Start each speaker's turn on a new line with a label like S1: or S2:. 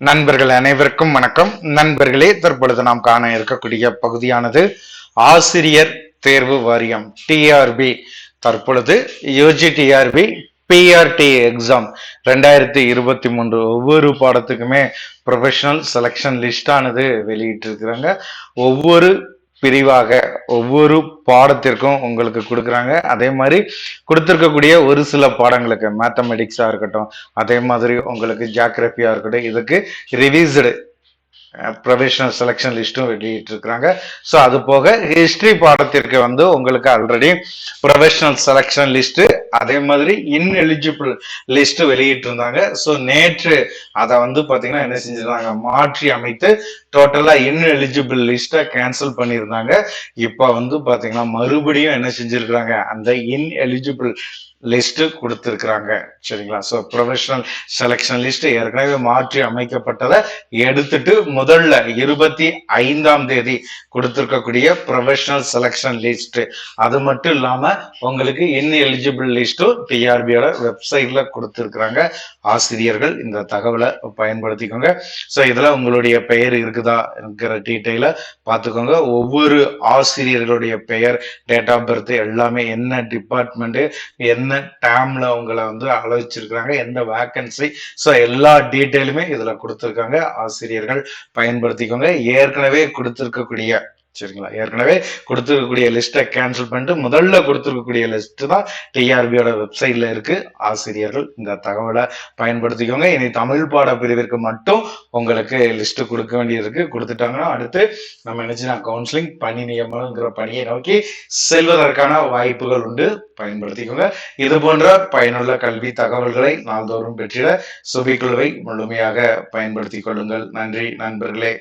S1: நண்பர்கள் அனைவருக்கும் வணக்கம். நண்பர்களே தற்பொழுது நாம் காண இருக்கக்கூடிய பகுதியானது ஆசிரியர் தேர்வு வாரியம் டிஆர்பி தற்பொழுது யூஜி டிஆர்பி பிஆர்டி எக்ஸாம் ரெண்டாயிரத்தி இருபத்தி மூன்று ஒவ்வொரு பாடத்துக்குமே ப்ரொஃபஷனல் செலெக்ஷன் லிஸ்டானது வெளியிட்டிருக்கிறாங்க. ஒவ்வொரு பிரிவாக ஒவ்வொரு பாடத்திற்கும் உங்களுக்கு கொடுக்குறாங்க. அதே மாதிரி கொடுத்துருக்கக்கூடிய ஒரு சில பாடங்களுக்கு மேத்தமெட்டிக்ஸாக இருக்கட்டும் அதே மாதிரி உங்களுக்கு ஜாகிரபியாக இருக்கட்டும் இதுக்கு ரிவிஸ்டு ப்ரொஃபஷனல் செலெக்ஷன் லிஸ்ட்டும் வெளியிட்டிருக்கிறாங்க ஸோ அது போக ஹிஸ்ட்ரி பாடத்திற்கு வந்து உங்களுக்கு ஆல்ரெடி ப்ரொஃபஷனல் செலெக்ஷன் லிஸ்ட் அதே மாதிரி இன்எலிஜிபிள் லிஸ்ட் வெளியிட்டிருந்தாங்க ஸோ நேற்று அதை வந்து பார்த்தீங்கன்னா என்ன செஞ்சிருந்தாங்க? மாற்றி அமைத்து டோட்டலா இன்எலிஜிபிள் லிஸ்ட்டை கேன்சல் பண்ணியிருந்தாங்க. இப்போ வந்து பார்த்தீங்கன்னா மறுபடியும் என்ன செஞ்சிருக்கிறாங்க அந்த இன்எலிஜிபிள் லிஸ்ட் கொடுத்துருக்குறாங்க. சரிங்களா? ஸோ ப்ரொஃபஷனல் செலெக்ஷன் லிஸ்ட் ஏற்கனவே மாற்றி அமைக்கப்பட்டதை எடுத்துட்டு முதல்ல இருபத்தி ஐந்தாம் தேதி கொடுத்துருக்கக்கூடிய ப்ரொஃபஷனல் செலெக்ஷன் லிஸ்ட் அது மட்டும் இல்லாம உங்களுக்கு இன் எலிஜிபிள் லிஸ்ட்டும் டிஆர்பியோட வெப்சைட்ல கொடுத்துருக்குறாங்க. ஆசிரியர்கள் இந்த தகவலை பயன்படுத்திக்கோங்க. ஸோ இதுல உங்களுடைய பெயர் இருக்குதா இருக்கிற டீட்டெயில பார்த்துக்கோங்க. ஒவ்வொரு ஆசிரியர்களுடைய பெயர் டேட் ஆஃப் பர்த் எல்லாமே என்ன டிபார்ட்மெண்ட் என்ன டேம்ல உங்களை வந்து அழைச்சிருக்கிறாங்க எந்த வேக்கன்சி ஸோ எல்லா டீட்டெயிலுமே இதுல கொடுத்துருக்காங்க ஆசிரியர்கள். பயன்படுத்திக்கோங்க. ஏற்கனவே கொடுத்துருக்கக்கூடிய சரிங்களா ஏற்கனவே கொடுத்துருக்கக்கூடிய லிஸ்ட்டை கேன்சல் பண்ணிட்டு முதல்ல கொடுத்துருக்கக்கூடிய லிஸ்ட் தான் டிஆர்பியோட வெப்சைட்ல இருக்கு. ஆசிரியர்கள் இந்த தகவலை பயன்படுத்திக்கோங்க. இனி தமிழ் பாட பிரிவிற்கு மட்டும் உங்களுக்கு லிஸ்ட் கொடுக்க வேண்டியிருக்கு. கொடுத்துட்டாங்கன்னா அடுத்து நம்ம நினைச்சுனா கவுன்சிலிங் பணி நியமனங்கிற பணியை நோக்கி செல்வதற்கான வாய்ப்புகள் உண்டு. பயன்படுத்திக்கோங்க. இது போன்ற பயனுள்ள கல்வி தகவல்களை நாள்தோறும் பெற்றிட சுபிக்குழுவை முழுமையாக பயன்படுத்திக் கொள்ளுங்கள். நன்றி நண்பர்களே.